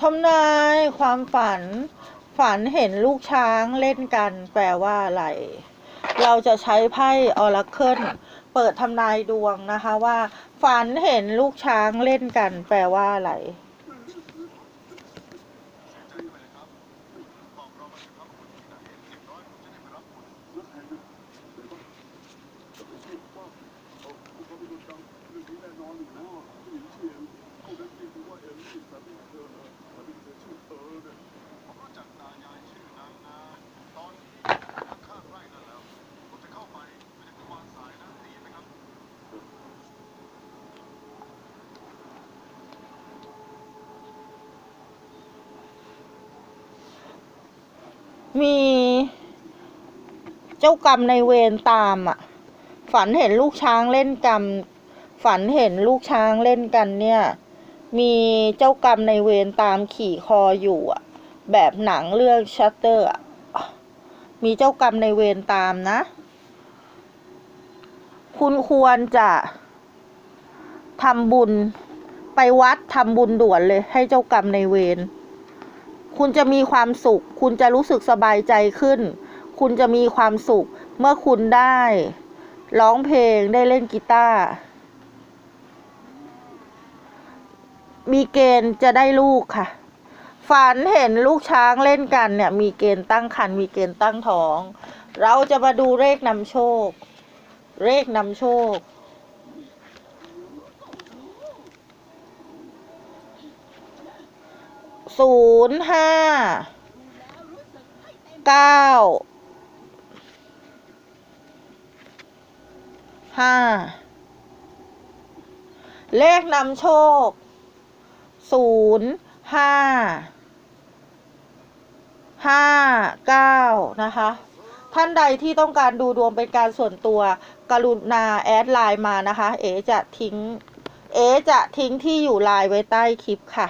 ทำนายความฝัน ฝันเห็นลูกช้างเล่นกัน แปลว่าอะไร เราจะใช้ไพ่ออร์เคิลเปิดทำนายดวงนะคะว่า ฝันเห็นลูกช้างเล่นกัน แปลว่าอะไร มีเจ้ากรรมในเวรตามอะ ฝันเห็นลูกช้างเล่นกรรม ฝันเห็นลูกช้างเล่นกันเนี่ย มีเจ้ากรรมในเวรตามขี่คออยู่อะ แบบหนังเรื่องชัตเตอร์อะมีเจ้ากรรมในเวรตามนะ คุณควรจะทำบุญไปวัดทำบุญด่วนเลยให้เจ้ากรรมในเวร คุณจะมีความสุข คุณจะรู้สึกสบายใจขึ้น คุณจะมีความสุข เมื่อคุณได้ ร้องเพลงได้เล่นกีตาร์มีเกณฑ์จะได้ลูกค่ะ ฝันเห็นลูกช้างเล่นกันเนี่ย มีเกณฑ์ตั้งครรภ์มีเกณฑ์ตั้งท้อง เราจะมาดูเลขนำโชค เลขนำโชค ศูนย์ห้าเก้าห้าเลขนำโชคศูนย์ห้าห้าเก้านะคะ ท่านใดที่ต้องการดูดวงเป็นการส่วนตัว กรุณาแอดไลน์มานะคะ เอจะทิ้ง เอจะทิ้งที่อยู่ไลน์ไว้ใต้คลิปค่ะ